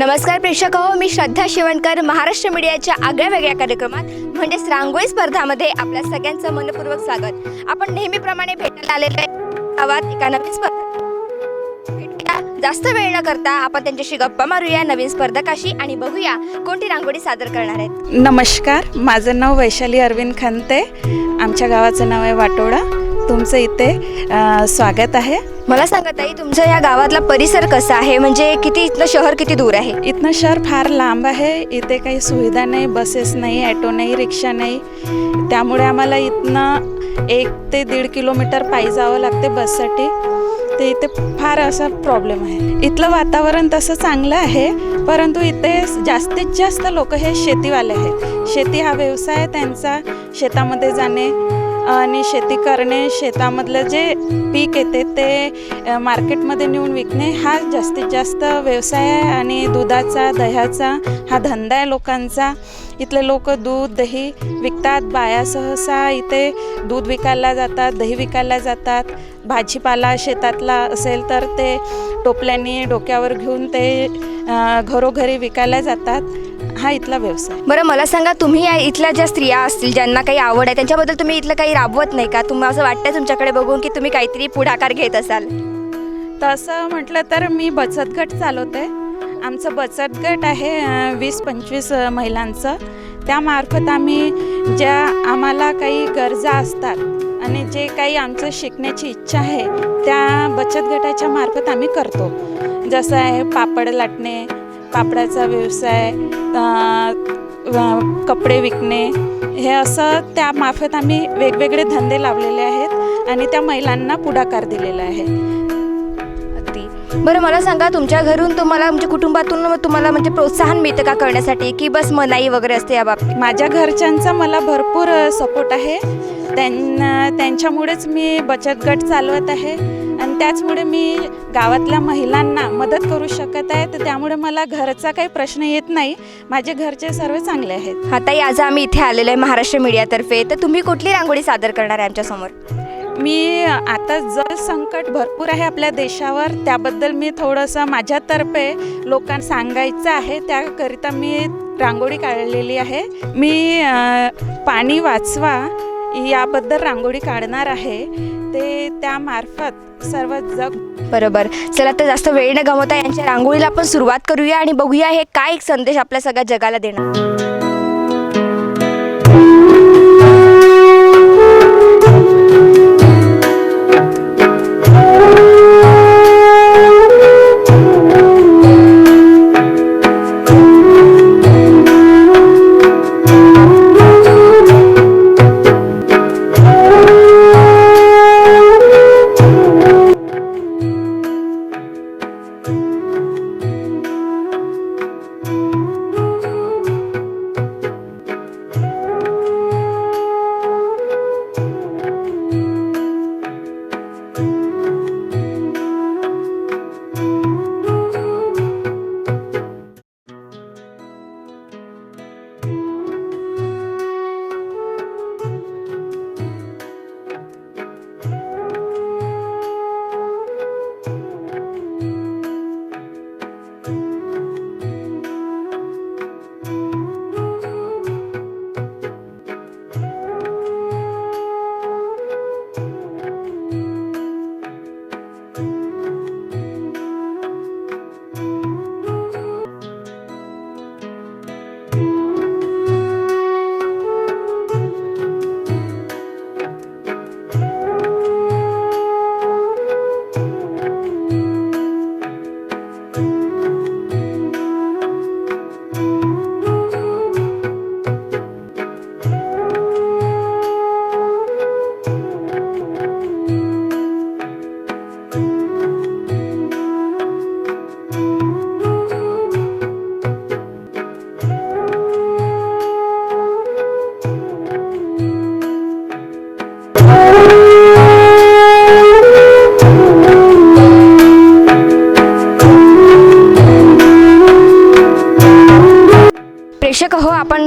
नमस्कार प्रेक्षक हो मी श्रद्धा शिवणकर. महाराष्ट्र मीडियाच्या आगळ्या वेगळ्या कार्यक्रमात म्हणजेच रांगोळी स्पर्धामध्ये आपल्या सगळ्यांचं मनपूर्वक स्वागत. आपण नेहमीप्रमाणे भेटायला आलेलो आहे. गावात एका नवीन स्पर्धा जास्त वेळ न करता आपण त्यांच्याशी गप्पा मारूया नवीन स्पर्धकाशी आणि बघूया कोणती रांगोळी सादर करणार आहेत. नमस्कार. माझं नाव वैशाली अरविंद खंते. आमच्या गावाचं नाव आहे वाटोडा तुमचं इथे स्वागत आहे. मला सांगा ताई तुमचा या गावातला परिसर कसा आहे? म्हणजे किती इथलं शहर किती दूर आहे? इथनं शहर फार लांब आहे. इथे काही सुविधा नाही बसेस नाही ॲटो नाही रिक्षा नाही. त्यामुळे आम्हाला इथनं एक ते दीड किलोमीटर पायी जावं लागते बससाठी ते इथे फार असा प्रॉब्लेम आहे. इथलं वातावरण तसं चांगलं आहे परंतु इथे जास्तीत जास्त लोक हे शेतीवाले आहेत. शेती हा व्यवसाय आहे त्यांचा शेतामध्ये जाणे आणि शेती करणे शेतामधलं जे पीक येते ते मार्केटमध्ये नेऊन विकणे हा जास्तीत जास्त व्यवसाय आहे आणि दुधाचा दह्याचा हा धंदा आहे लोकांचा. इथले लोक दूध दही विकतात बाया सहसा इथे दूध विकायला जातात दही विकायला जातात. भाजीपाला शेतातला असेल तर ते टोपल्याने डोक्यावर घेऊन ते घरोघरी विकायला जातात. हा इथला व्यवसाय. बरं मला सांगा तुम्ही या इथल्या ज्या स्त्रिया असतील ज्यांना काही आवड आहे त्यांच्याबद्दल तुम्ही इथलं काही राबवत नाही का? तुम्हाला असं वाटतं तुमच्याकडे बघून की तुम्ही काहीतरी पुढाकार घेत असाल. तसं म्हटलं तर मी बचत गट चालवते. आमचं बचत गट आहे अं, वीस पंचवीस अं, महिलांचं. त्यामार्फत आम्ही ज्या आम्हाला काही गरजा असतात आणि जे काही आमचं शिकण्याची इच्छा आहे त्या बचत गटाच्या मार्फत आम्ही करतो. जसं आहे पापड लाटणे पापडाचा व्यवसाय कपडे विकणे हे असं त्यामार्फत आम्ही वेगवेगळे धंदे लावलेले आहेत आणि त्या महिलांना पुढाकार दिलेला आहे. अगदी. बरं मला सांगा तुमच्या घरून तुम्हाला म्हणजे कुटुंबातून तुम्हाला म्हणजे प्रोत्साहन मिळतं का करण्यासाठी? की बस मनाई वगैरे असते या बाबतीत? माझ्या घरच्यांचा मला भरपूर सपोर्ट आहे. त्यांना त्यांच्यामुळेच मी बचत गट चालवत आहे. आणि त्याचमुळे मी गावातल्या महिलांना मदत करू शकत आहे. तर त्यामुळे मला घरचा काही प्रश्न येत नाही. माझे घरचे सर्व चांगले आहेत. ताई आज आम्ही इथे आलेलो आहे महाराष्ट्र मीडियातर्फे. तर तुम्ही कुठली रांगोळी सादर करणार आहे आमच्यासमोर मी आता जल संकट भरपूर आहे आपल्या देशावर. त्याबद्दल मी थोडंसं माझ्यातर्फे लोकांना सांगायचं आहे. त्याकरिता मी रांगोळी काढलेली आहे. मी पाणी वाचवा याबद्दल रांगोळी काढणार आहे. ते त्यामार्फत सर्व जग बरोबर. चला तर जास्त वेळ न गमवता यांच्या रांगोळीला आपण सुरुवात करूया आणि बघूया हे काय एक संदेश आपल्या सगळ्या जगाला देणार.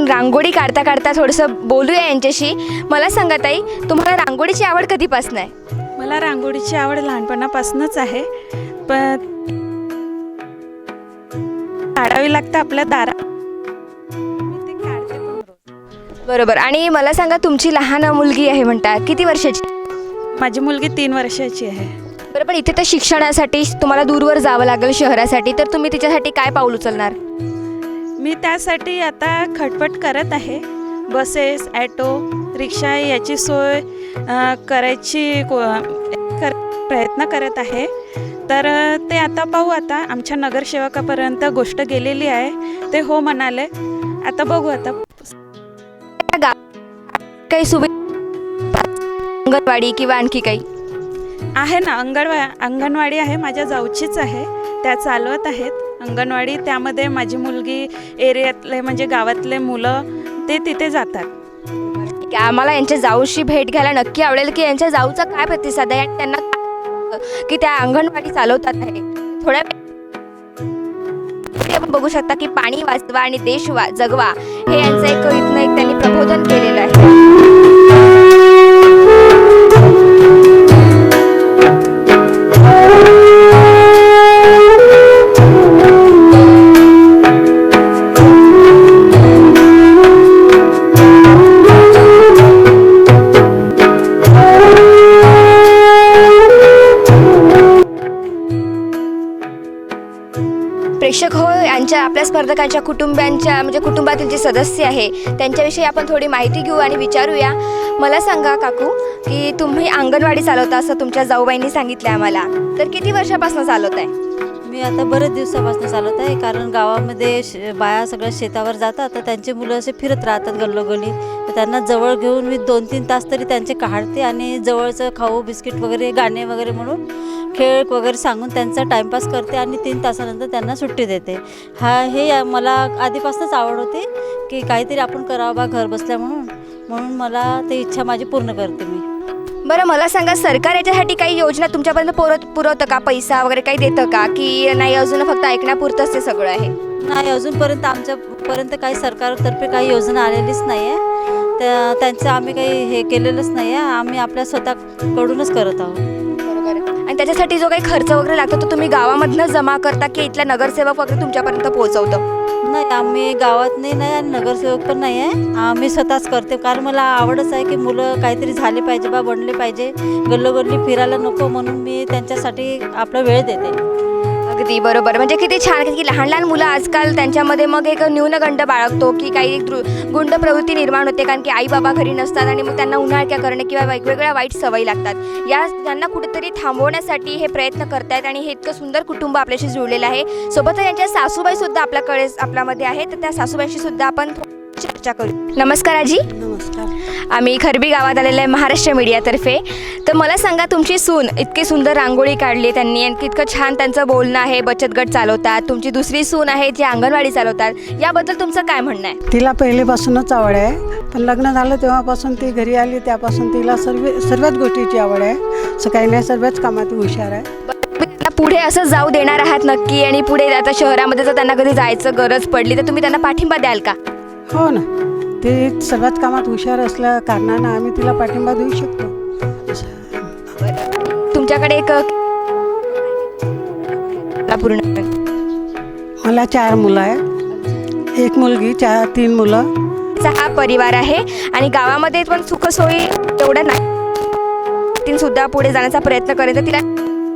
आपण रांगोळी काढता काढता थोडंसं बोलूया यांच्याशी. मला सांगा ताई तुम्हाला रांगोळीची आवड कधीपासून आहे? मला रांगोळीची आवड लहानपणापासूनच आहे. पण काढावी लागतं आपल्या दारा. बरोबर. आणि मला सांगा तुमची लहान मुलगी आहे म्हणता किती वर्षाची? माझी मुलगी तीन वर्षाची आहे. बरं पण इथे तर शिक्षणासाठी तुम्हाला दूरवर जावं लागेल शहरासाठी. तर तुम्ही तिच्यासाठी काय पाऊल उचलणार? मी त्यासाठी आता खटपट करत आहे. बसेस ॲटो रिक्षा याची सोय करायची को कर प्रयत्न करत आहे. तर ते आता पाहू आता. आमच्या नगरसेवकापर्यंत गोष्ट गेलेली आहे. ते हो म्हणाले. आता बघू आता. काही सुविधा अंगणवाडी किंवा आणखी काही? आहे ना. अंगणवा अंगणवाडी आहे. माझ्या जाऊचीच आहे. त्या चालवत आहेत. अंगणवाडी त्यामध्ये माझी मुलगी एरियातले म्हणजे गावातले मुलं ते तिथे जातात. आम्हाला यांच्या जाऊशी भेट घ्यायला नक्की आवडेल की यांच्या जाऊचा काय प्रतिसाद आहे? आणि त्यांना की त्या अंगणवाडी चालवतात आहे. थोड्या वेळ- आपण बघू शकता की पाणी वाचवा आणि देश वा जगवा हे यांचं एक इथनं एक त्यांनी प्रबोधन केलेलं आहे. प्रेक्षक हो यांच्या आपल्या स्पर्धकांच्या कुटुंबियांच्या म्हणजे कुटुंबातील जे सदस्य आहे त्यांच्याविषयी आपण थोडी माहिती घेऊ आणि विचारूया. मला सांगा काकू की तुम्ही अंगणवाडी चालवता असं तुमच्या जाऊबाईंनी सांगितलं आम्हाला. तर किती वर्षापासून चालवत आहे? मी आता बरेच दिवसापासून चालवत आहे कारण गावामध्ये श बाया सगळ्या शेतावर जातात तर त्यांचे मुलं असे फिरत राहतात गल्लोगल्ली. तर त्यांना जवळ घेऊन मी दोन तीन तास तरी त्यांचे काढते आणि जवळचं खाऊ बिस्किट वगैरे गाणे वगैरे म्हणून खेळ वगैरे सांगून त्यांचा टाईमपास करते आणि तीन तासानंतर त्यांना सुट्टी देते. हा हे मला आधीपासूनच आवड होती की काहीतरी आपण करावं बा घर बसल्या म्हणून. म्हणून मला ते इच्छा माझी पूर्ण करते मी. बरं मला सांगा सरकार याच्यासाठी काही योजना तुमच्यापर्यंत पुरवत पुरवतं का? पैसा वगैरे काही देतं का? की नाही अजून फक्त ऐकण्यापुरतंच ते सगळं आहे? नाही अजूनपर्यंत आमच्यापर्यंत काही सरकारतर्फे काही योजना आलेलीच नाही आहे त्या त्यांचं आम्ही काही हे केलेलंच नाही आहे आम्ही आपल्या स्वतःकडूनच करत आहोत. आणि त्याच्यासाठी जो काही खर्च वगैरे लागतो तो तुम्ही गावामधनं जमा करता की इथल्या नगरसेवक वगैरे तुमच्यापर्यंत पोहोचवतं? नाही आम्ही गावात नाही नाही आणि नगरसेवक पण नाही आहे. आम्ही स्वतःच करते. कारण मला आवडच आहे की मुलं काहीतरी झाले पाहिजे बा बनले पाहिजे. गल्लोगल्ली फिरायला नको म्हणून मी त्यांच्यासाठी आपला वेळ देते. अगदी बरोबर. म्हणजे किती छान की लहान लहान मुलं आजकाल त्यांच्यामध्ये मग एक न्यूनगंड बाळगतो की काही दृ गुंड प्रवृत्ती निर्माण होते कारण की आई बाबा घरी नसतात आणि मग त्यांना उन्हाळक्या करणे किंवा वेगवेगळ्या वाईट सवयी लागतात. या त्यांना कुठेतरी थांबवण्यासाठी हे प्रयत्न करतायत आणि हे इतकं सुंदर कुटुंब आपल्याशी जुळलेलं आहे. सोबतच यांच्या सासूबाईसुद्धा आपल्याकडे आपल्यामध्ये आहे तर त्या सासूबाईशीसुद्धा आपण चर्चा करू. नमस्कार आजी. नमस्कार. आम्ही खरबी गावात आलेलो आहे महाराष्ट्र मीडियातर्फे. तर मला सांगा तुमची सून इतकी सुंदर रांगोळी काढली त्यांनी आणि इतकं छान त्यांचं बोलणं आहे बचत गट चालवतात. तुमची दुसरी सून आहे जी अंगणवाडी चालवतात. याबद्दल तुमचं काय म्हणणं आहे? तिला पहिलेपासूनच आवड आहे. पण लग्न झालं तेव्हापासून ती घरी आली त्यापासून तिला सर्व सर्वच गोष्टीची आवड आहे. असं काही नाही सर्वच कामात ती हुशार आहे. पुढे असं जाऊ देणार आहात नक्की? आणि पुढे आता शहरामध्ये जर त्यांना कधी जायचं गरज पडली तर तुम्ही त्यांना पाठिंबा द्याल का? हो ना. ती सर्वच कामात हुशार असल्या कारणानं आम्ही तिला पाठिंबा देऊ शकतो. तुमच्याकडे एक पूर्ण. मला चार मुलं आहेत. एक मुलगी चार तीन मुलं. हा परिवार आहे आणि गावामध्ये पण सुखसोयी एवढं नाही. तीन सुद्धा पुढे जाण्याचा प्रयत्न करेन तर तिला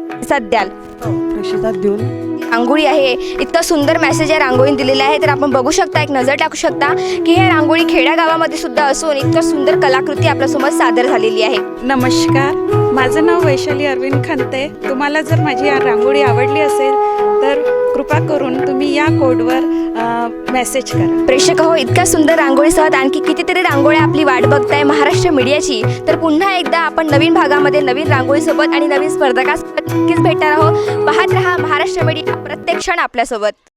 प्रतिसाद द्याल. प्रसिद्धात देऊन रांगोळी आहे. इतकं सुंदर मेसेज या रांगोळीने दिलेला आहे. तर आपण बघू शकता एक नजर टाकू शकता की हे रांगोळी खेड्या गावामध्ये सुद्धा असून इतकं सुंदर कलाकृती आपल्यासमोर सादर झालेली आहे. नमस्कार. माझं नाव वैशाली अरविंद खंते. तुम्हाला जर माझी रांगोळी आवडली असेल तर कृपा करून तुम्ही या कोडवर मेसेज करा. प्रेक्षक हो इतक्या सुंदर रांगोळीसह आणखी कितीतरी रांगोळ्या आपली वाट बघताय महाराष्ट्र मीडियाची. तर पुन्हा एकदा आपण नवीन भागामध्ये नवीन रांगोळीसोबत आणि नवीन स्पर्धकासोबत नक्कीच भेटणार आहोत. पाहत रहा महाराष्ट्र मीडिया प्रत्येक क्षण आपल्यासोबत.